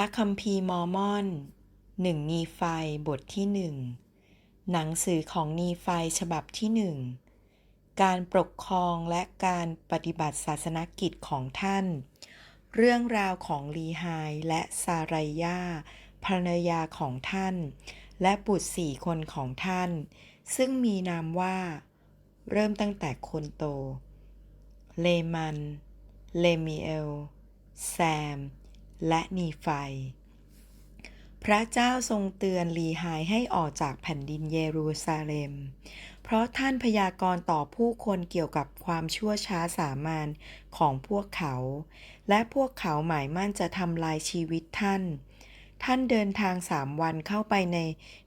ระคัมภีร์มอร์มอนหนึ่งนีไฟบทที่หนึ่งหนังสือของนีไฟฉบับที่หนึ่งการปกครองและการปฏิบัติศาสนกิจของท่าน เรื่องราวของลีไฮและซารายาภรรยาของท่าน และบุตรสี่คนของท่าน ซึ่งมีนามว่า เริ่มตั้งแต่คนโต เลมัน เลมิเอล แซม และนีไฟ พระเจ้าทรงเตือนลีไฮให้ออกจากแผ่นดินเยรูซาเล็ม เพราะท่านพยากรณ์ต่อผู้คนเกี่ยวกับความชั่วช้าสามานของพวกเขา และพวกเขาหมายมั่นจะทำลายชีวิตท่าน ท่านเดินทางสามวันเข้าไปใน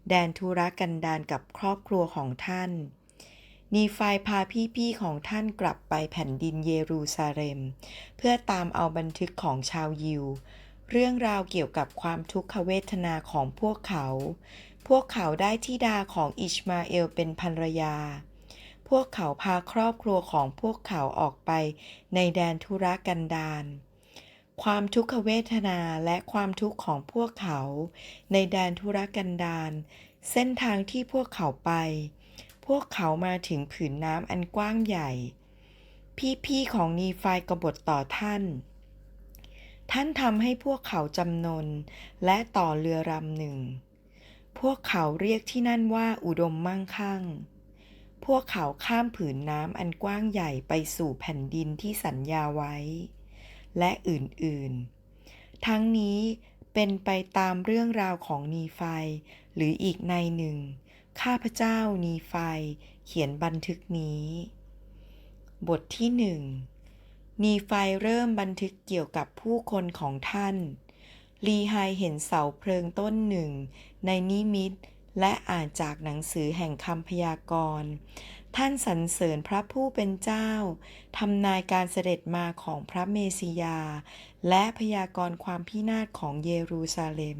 แดนทุรกันดารกับครอบครัวของท่านนีไฟพาพี่ๆของท่านกลับไปแผ่นดินเยรูซาเล็ม เพื่อตามเอาบันทึกของชาวยิว เรื่องราวเกี่ยวกับความทุกขเวทนาของพวกเขา พวกเขาได้ทิดาของอิชมาเอลเป็นภรรยา พวกเขาพาครอบครัวของพวกเขาออกไปในแดนทุรกันดาร ความทุกขเวทนาและความทุกข์ของพวกเขา ในแดนทุรกันดาร เส้นทางที่พวกเขาไป พวกเขามาถึงผืนน้ำอันกว้างใหญ่ พี่ๆของนีไฟกบฏต่อท่าน ท่านทำให้พวกเขาจำนน และต่อเรือลำหนึ่ง พวกเขาเรียกที่นั่นว่าอุดมมั่งคั่ง พวกเขาข้ามผืนน้ำอันกว้างใหญ่ไปสู่แผ่นดินที่สัญญาไว้ และอื่นๆ ทั้งนี้เป็นไปตามเรื่องราวของนีไฟ หรืออีกในหนึ่ง ข้าพเจ้านีไฟ เขียนบันทึกนี้ บทที่หนึ่ง นีไฟเริ่มบันทึกเกี่ยวกับผู้คนของท่าน ลีไฮเห็นเสาเพลิงต้นหนึ่ง ในนิมิต และอ่านจากหนังสือแห่งคำพยากรณ์ ท่านสรรเสริญพระผู้เป็นเจ้า ทำนายการเสด็จมาของพระเมสสิยา และพยากรณ์ความพินาศของเยรูซาเล็ม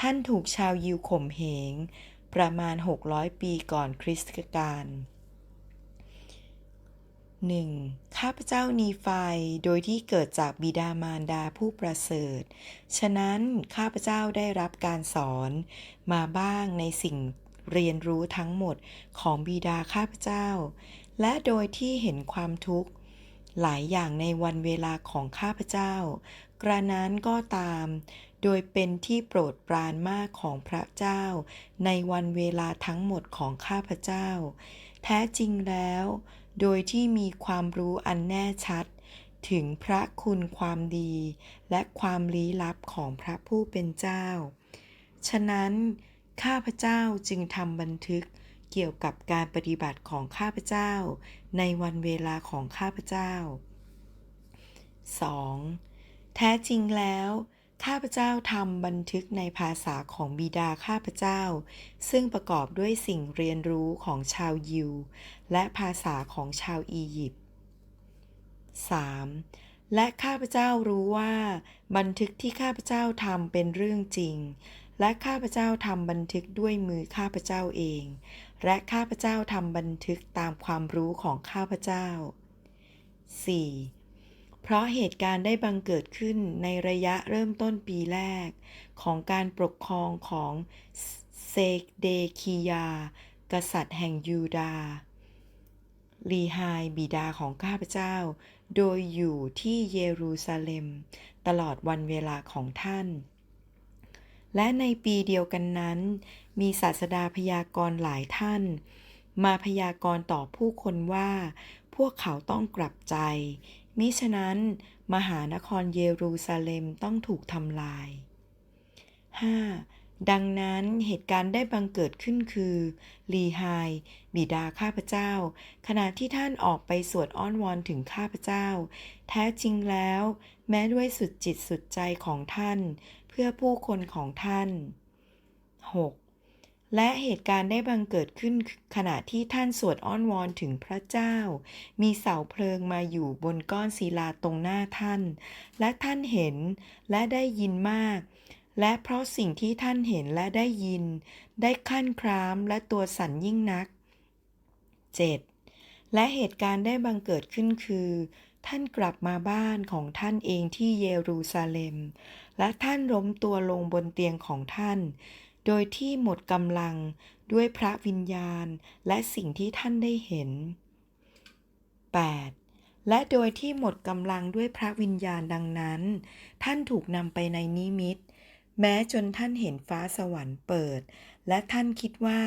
ท่านถูกชาวยิวข่มเหง ประมาณ 600 ปีก่อนคริสต์กาล 1. ข้าพเจ้านีไฟโดยที่เกิดจากบิดามารดาผู้ประเสริฐ ฉะนั้นข้าพเจ้าได้รับการสอนมาบ้างในสิ่งเรียนรู้ทั้งหมดของบิดาข้าพเจ้า และโดยที่เห็นความทุกข์ หลายอย่างในวันเวลาของข้าพเจ้า กระนั้นก็ตาม โดยเป็นที่โปรดปรานมากของพระเจ้า ในวันเวลาทั้งหมดของข้าพเจ้า แท้จริงแล้ว โดยที่มีความรู้อันแน่ชัด ถึงพระคุณความดี และความลี้ลับของพระผู้เป็นเจ้า ฉะนั้น ข้าพเจ้าจึงทำบันทึกเกี่ยวกับการปฏิบัติของข้าพเจ้า ในวันเวลาของข้าพเจ้า 2. แท้จริงแล้ว ข้าพเจ้าทำบันทึกในภาษาของบิดาข้าพเจ้า ซึ่งประกอบด้วยสิ่งเรียนรู้ของชาวยิว และภาษาของชาวอียิปต์ 3. และข้าพเจ้ารู้ว่า บันทึกที่ข้าพเจ้าทำเป็นเรื่องจริง และข้าพเจ้าทำบันทึกด้วยมือข้าพเจ้าเอง และข้าพเจ้าทำบันทึกตามความรู้ของข้าพเจ้า 4. เพราะเหตุการณ์ได้บังเกิดขึ้นในระยะเริ่มต้นปีแรก ของการปกครองของเซเดคียา กษัตริย์แห่งยูดาลีไฮบิดาของข้าพเจ้า โดยอยู่ที่เยรูซาเล็ม ตลอดวันเวลาของท่าน และในปีเดียวกันนั้น มีศาสดาพยากรณ์หลายท่าน มาพยากรณ์ต่อผู้คนว่า พวกเขาต้องกลับใจ มิฉะนั้น มหานครเยรูซาเล็มต้องถูกทำลาย 5. ดังนั้นเหตุการณ์ได้บังเกิดขึ้นคือ ลีไฮบิดาข้าพเจ้า ขณะที่ท่านออกไปสวดอ้อนวอนถึงข้าพเจ้า แท้จริงแล้ว แม้ด้วยสุดจิตสุดใจของท่าน เพื่อผู้คนของท่าน 6. และเหตุการณ์ได้บังเกิดขึ้นขณะที่ท่านสวดอ้อนวอนถึงพระเจ้า มีเสาเพลิงมาอยู่บนก้อนศิลาตรงหน้าท่าน และท่านเห็นและได้ยินมาก และเพราะสิ่งที่ท่านเห็นและได้ยิน ได้ขั้นครามและตัวสั่นยิ่งนัก 7. และเหตุการณ์ได้บังเกิดขึ้นคือ ท่านกลับมาบ้านของท่านเองที่เยรูซาเล็ม และท่านล้มตัวลงบนเตียงของท่าน โดยที่หมดกำลังด้วยพระวิญญาณและสิ่งที่ท่านได้เห็น 8. และโดยที่หมดกำลังด้วยพระวิญญาณดังนั้น ท่านถูกนำไปในนิมิต แม้จนท่านเห็นฟ้าสวรรค์เปิด และท่านคิดว่า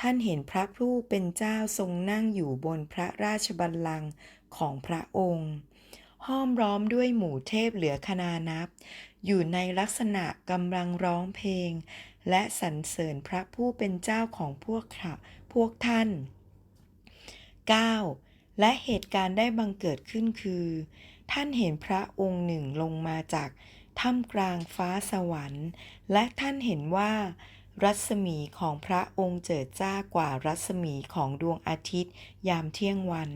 ท่านเห็นพระผู้เป็นเจ้าทรงนั่งอยู่บนพระราชบัลลังก์ของพระองค์ห้อมล้อมด้วยหมู่เทพเหลือคนานับ อยู่ในลักษณะกำลังร้องเพลง และสรรเสริญพระผู้เป็นเจ้าของพวกขพวกท่าน 9. และเหตุการณ์ได้บังเกิดขึ้นคือ ท่านเห็นพระองค์หนึ่งลงมาจากถ้ำกลางฟ้าสวรรค์ และท่านเห็นว่า รัศมีของพระองค์เจิดจ้ากว่ารัศมีของดวงอาทิตย์ยามเที่ยงวัน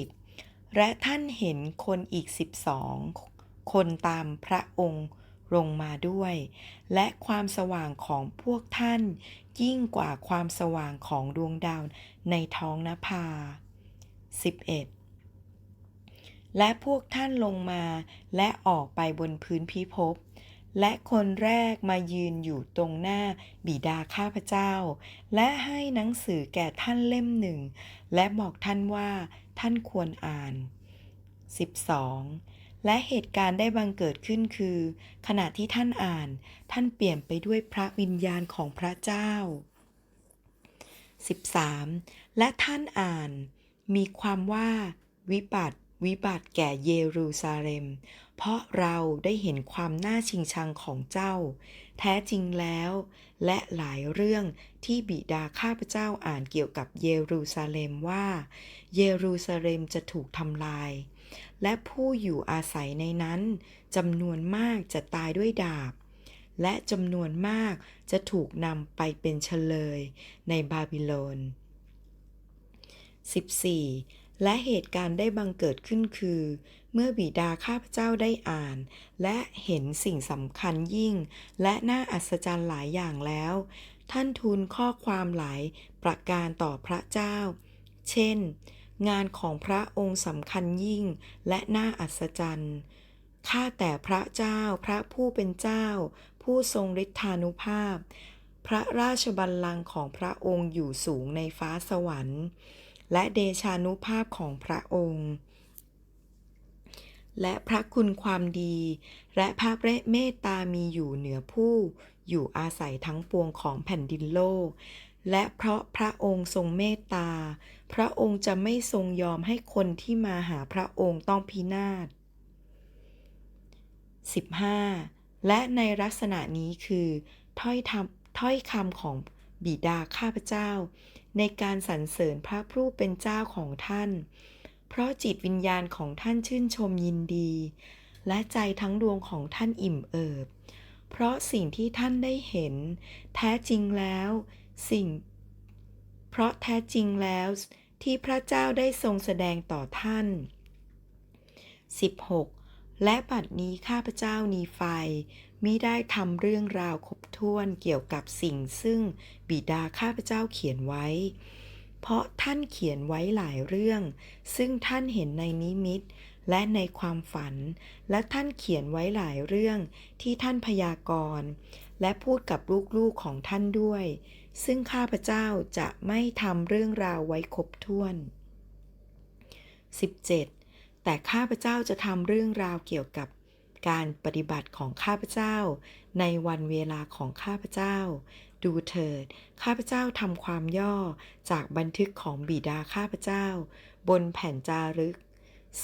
10. และท่านเห็นคนอีกสิบสอง คนตามพระองค์ลงมาด้วย และความสว่างของพวกท่าน ยิ่งกว่าความสว่างของดวงดาวในท้องนภา 11. และพวกท่านลงมาและออกไปบนพื้นพิภพและคนแรกมายืนอยู่ตรงหน้าบิดาข้าพเจ้า และให้หนังสือแก่ท่านเล่มหนึ่ง และบอกท่านว่าท่านควรอ่าน 12. และเหตุการณ์ได้บังเกิดขึ้นคือ ขณะที่ท่านอ่าน ท่านเปลี่ยนไปด้วยพระวิญญาณของพระเจ้า 13. และท่านอ่าน มีความว่าวิบัติวิบัติแก่เยรูซาเล็ม เพราะเราได้เห็นความน่าชิงชังของเจ้า แท้จริงแล้ว และหลายเรื่องที่บิดาข้าพเจ้าอ่านเกี่ยวกับเยรูซาเล็มว่า เยรูซาเล็มจะถูกทำลาย และผู้อยู่อาศัยในนั้นจำนวนมากจะตายด้วยดาบ และจำนวนมากจะถูกนำไปเป็นเฉลยในบาบิโลน 14. และเหตุการณ์ได้บังเกิดขึ้นคือ เมื่อบิดาข้าพเจ้าได้อ่าน และเห็นสิ่งสำคัญยิ่ง และน่าอัศจรรย์หลายอย่างแล้ว ท่านทูลข้อความหลายประการต่อพระเจ้า เช่น งานของพระองค์สำคัญยิ่งและน่าอัศจรรย์ ข้าแต่พระเจ้าพระผู้เป็นเจ้า ผู้ทรงฤทธานุภาพ พระราชบัลลังก์ของพระองค์อยู่สูงในฟ้าสวรรค์ และเดชานุภาพของพระองค์ และพระคุณความดี และพระเมตตามีอยู่เหนือผู้ อยู่อาศัยทั้งปวงของแผ่นดินโลกและเพราะพระองค์ทรงเมตตา พระองค์จะไม่ทรงยอมให้คนที่มาหาพระองค์ต้องพินาศ 15. และในลักษณะนี้คือถ้อยทำถ้อยคำของบิดาข้าพเจ้า ในการสรรเสริญพระผู้เป็นเจ้าของท่าน เพราะจิตวิญญาณของท่านชื่นชมยินดี และใจทั้งดวงของท่านอิ่มเอิบ เพราะสิ่งที่ท่านได้เห็น แท้จริงแล้ว สิ่ง เพราะแท้จริงแล้วที่พระเจ้าได้ทรงแสดงต่อท่าน 16. และบัดนี้ข้าพเจ้านีไฟมิได้ทำเรื่องราวครบถ้วนเกี่ยวกับสิ่งซึ่งบิดาข้าพเจ้าเขียนไว้ เพราะท่านเขียนไว้หลายเรื่อง ซึ่งท่านเห็นในนิมิตและในความฝัน และท่านเขียนไว้หลายเรื่องที่ท่านพยากรณ์ และพูดกับลูกๆของท่านด้วย ซึ่งข้าพเจ้าจะไม่ทำเรื่องราวไว้ครบถ้วน 17. แต่ข้าพเจ้าจะทำเรื่องราวเกี่ยวกับการปฏิบัติของข้าพเจ้า ในวันเวลาของข้าพเจ้า ดูเถิด ข้าพเจ้าทำความย่อจากบันทึกของบิดาข้าพเจ้า บนแผ่นจารึก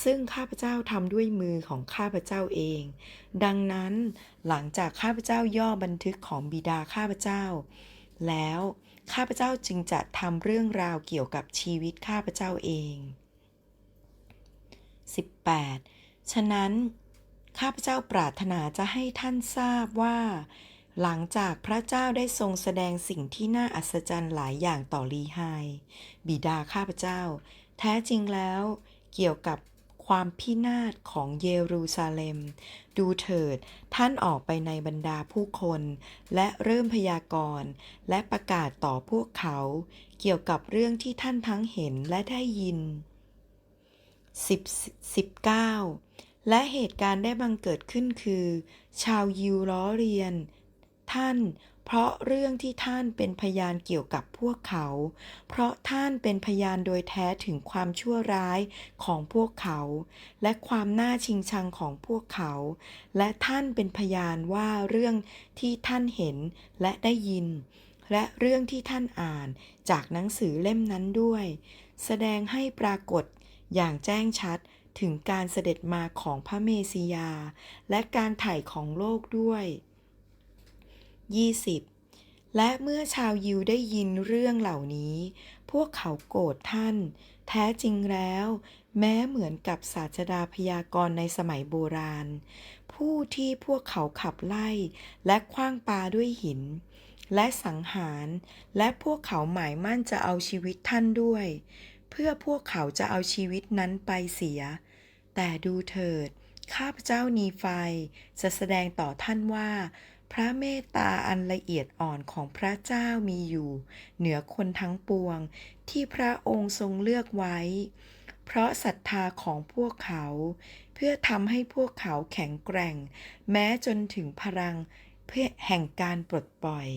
ซึ่งข้าพเจ้าทำด้วยมือของข้าพเจ้าเอง ดังนั้นหลังจากข้าพเจ้าย่อบันทึกของบิดาข้าพเจ้า แล้วข้าพเจ้าจึงจะทำเรื่องราวเกี่ยวกับชีวิตข้าพเจ้าเอง 18. ฉะนั้น ข้าพเจ้าปรารถนาจะให้ท่านทราบว่า หลังจากพระเจ้าได้ทรงแสดงสิ่งที่น่าอัศจรรย์หลายอย่างต่อลีไฮบิดาข้าพเจ้า แท้จริงแล้ว เกี่ยวกับ ความพินาศของเยรูซาเล็ม ดูเถิด ท่านออกไปในบรรดาผู้คน และเริ่มพยากรณ์ และประกาศต่อพวกเขา เกี่ยวกับเรื่องที่ท่านทั้งเห็นและได้ยิน 10 19 และเหตุการณ์ได้บังเกิดขึ้นคือ ชาวยิวล้อเรียน ท่าน เพราะเรื่องที่ท่านเป็นพยานเกี่ยวกับพวกเขา เพราะท่านเป็นพยานโดยแท้ถึงความชั่วร้ายของพวกเขา และความน่าชิงชังของพวกเขา และท่านเป็นพยานว่าเรื่องที่ท่านเห็นและได้ยิน และเรื่องที่ท่านอ่านจากหนังสือเล่มนั้นด้วย แสดงให้ปรากฏอย่างแจ้งชัดถึงการเสด็จมาของพระเมสสิยา และการไถ่ของโลกด้วย 20. และเมื่อชาวยิวได้ยินเรื่องเหล่านี้ พวกเขาโกรธท่าน แท้จริงแล้ว แม้เหมือนกับศาสดาพยากรณ์ในสมัยโบราณ ผู้ที่พวกเขาขับไล่และคว้างปาด้วยหิน และสังหาร และพวกเขาหมายมั่นจะเอาชีวิตท่านด้วย เพื่อพวกเขาจะเอาชีวิตนั้นไปเสีย แต่ดูเถิด ข้าพเจ้านีไฟจะแสดงต่อท่านว่า พระเมตตาอันละเอียดอ่อนของพระเจ้ามีอยู่ เหนือคนทั้งปวง ที่พระองค์ทรงเลือกไว้ เพราะศรัทธาของพวกเขา เพื่อทำให้พวกเขาแข็งแกร่ง แม้จนถึงพลังเพื่อแห่งการปลดปล่อย